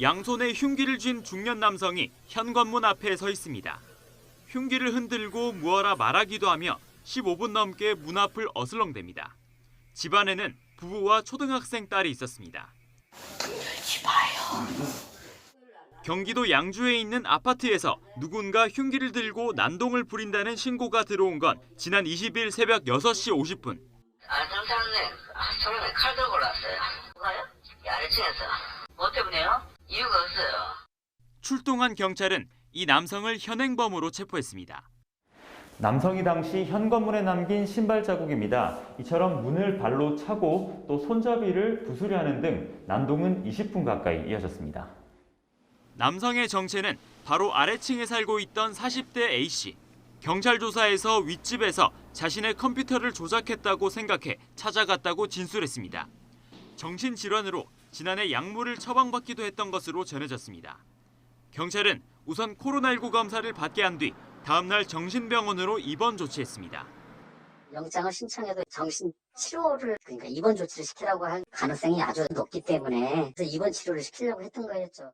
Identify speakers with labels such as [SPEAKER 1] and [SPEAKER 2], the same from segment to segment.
[SPEAKER 1] 양손에 흉기를 쥔 중년 남성이 현관문 앞에 서 있습니다. 흉기를 흔들고 무어라 말하기도 하며 15분 넘게 문 앞을 어슬렁댑니다. 집안에는 부부와 초등학생 딸이 있었습니다. 경기도 양주에 있는 아파트에서 누군가 흉기를 들고 난동을 부린다는 신고가 들어온 건 지난 20일 새벽 6시 50분.
[SPEAKER 2] 아, 경찰님, 아, 처음에 칼 들고 올랐어요. 누가요? 이 아래층에서. 이유가 없어요.
[SPEAKER 1] 출동한 경찰은 이 남성을 현행범으로 체포했습니다.
[SPEAKER 3] 남성이 당시 현관문에 남긴 신발 자국입니다. 이처럼 문을 발로 차고 또 손잡이를 부수려는 등 난동은 20분 가까이 이어졌습니다.
[SPEAKER 1] 남성의 정체는 바로 아래층에 살고 있던 40대 A씨. 경찰 조사에서 윗집에서 자신의 컴퓨터를 조작했다고 생각해 찾아갔다고 진술했습니다. 정신질환으로 지난해 약물을 처방받기도 했던 것으로 전해졌습니다. 경찰은 우선 코로나19 검사를 받게 한 뒤 다음 날 정신병원으로 입원 조치했습니다.
[SPEAKER 4] 영장을 신청해도 정신 치료를 그러니까 입원 조치를 시키라고 할 가능성이 아주 높기 때문에 입원 치료를 시키려고 했던 거였죠.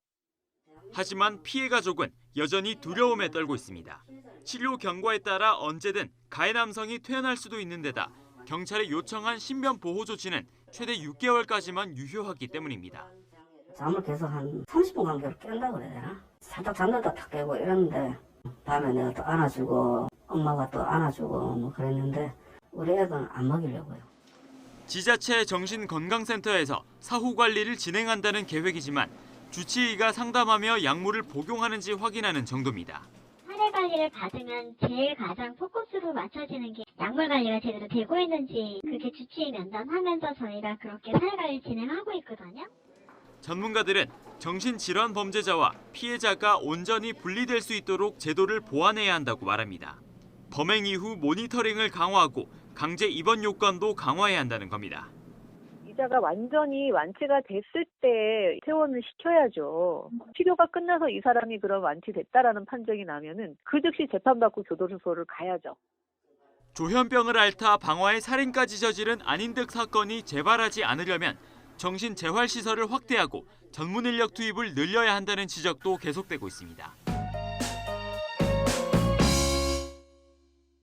[SPEAKER 1] 하지만 피해 가족은 여전히 두려움에 떨고 있습니다. 치료 경과에 따라 언제든 가해 남성이 퇴원할 수도 있는 데다 경찰에 요청한 신변 보호 조치는 최대 6개월까지만 유효하기 때문입니다.
[SPEAKER 5] 잠을 계속 한 30분 간격으로 깬다고 그래야 되나? 살짝 잠들다 탁 깨고 이랬는데 밤에 내가 또 안아주고 엄마가 또 안아주고 뭐 그랬는데 우리 애는 안 먹이려고요.
[SPEAKER 1] 지자체 정신건강센터에서 사후 관리를 진행한다는 계획이지만 주치의가 상담하며 약물을 복용하는지 확인하는 정도입니다.
[SPEAKER 6] 관리를 받으면 제일 가장 포커스로 맞춰지는 게 약물 관리가 제대로 되고 있는지 그렇게 주치의 면담하면서 저희가 그렇게 사례 관리 진행하고 있거든요.
[SPEAKER 1] 전문가들은 정신질환 범죄자와 피해자가 온전히 분리될 수 있도록 제도를 보완해야 한다고 말합니다. 범행 이후 모니터링을 강화하고 강제 입원 요건도 강화해야 한다는 겁니다.
[SPEAKER 7] 이자가 완전히 완치가 됐을 때 퇴원을 시켜야죠. 치료가 끝나서 이 사람이 그럼 완치됐다라는 판정이 나면은 그 즉시 재판받고 교도소를 가야죠.
[SPEAKER 1] 조현병을 앓다 방화의 살인까지 저지른 안인득 사건이 재발하지 않으려면 정신재활시설을 확대하고 전문 인력 투입을 늘려야 한다는 지적도 계속되고 있습니다.